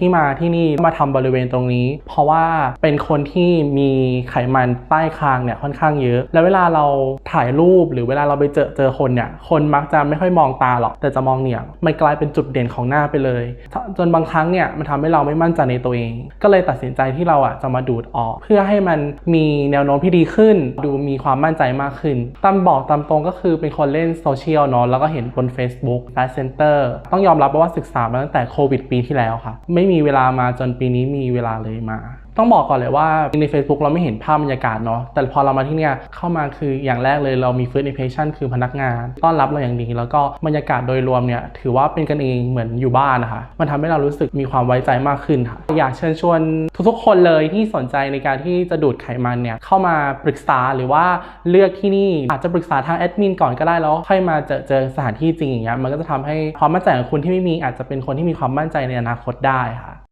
ที่มาที่นี่มาทำบริเวณตรงนี้ เพราะว่าเป็นคนที่มีไขมันใต้คางเนี่ยค่อนข้างเยอะ แล้วเวลาเราถ่ายรูปหรือเวลาเราไปเจอเจอคนเนี่ยคนมักจะไม่ค่อยมองตาหรอกแต่จะมองเหนียงมันกลายเป็นจุดเด่นของหน้าไปเลย จนบางครั้งเนี่ยมันทำให้เราไม่มั่นใจในตัวเอง ก็เลยตัดสินใจที่เราอะจะมาดูดออก เพื่อให้มันมีแนวโน้มที่ดีขึ้น ดูมีความมั่นใจมากขึ้นตามบอกตามตรงก็คือเป็นคนเล่นโซเชียลเนาะแล้วก็เห็นบน Facebook f a s Center ต้องยอมรับว่าศึกษามาตั้งแต่โควิดปีที่แล้วค่ะไม่มีเวลามาจนปีนี้มีเวลาเลยมา ต้องบอกก่อนเลยว่าใน Facebook เราไม่เห็นภาพบรรยากาศเนาะแต่พอเรามาที่เนี่ยเข้ามาคืออย่างแรกเลยเรามี First Impression คือพนักงาน ต้อนรับเราอย่างดีแล้วก็บรรยากาศโดยรวมเนี่ยถือว่าเป็นกันเองเหมือนอยู่บ้านนะคะมันทำให้เรารู้สึกมีความไว้ใจมากขึ้นค่ะอยากเชิญชวนทุกๆคนเลยที่สนใจในการที่จะดูดไขมันเนี่ยเข้ามาปรึกษาหรือว่าเลือกที่นี่อาจจะปรึกษาทางแอดมินก่อนก็ได้แล้วค่อยมาเจอเจอสถานที่จริงอย่างเงี้ยมันก็จะทำให้ความมั่นใจของคุณที่ไม่มีอาจจะเป็นคนที่มีความมั่นใจในอนาคตได้ค่ะ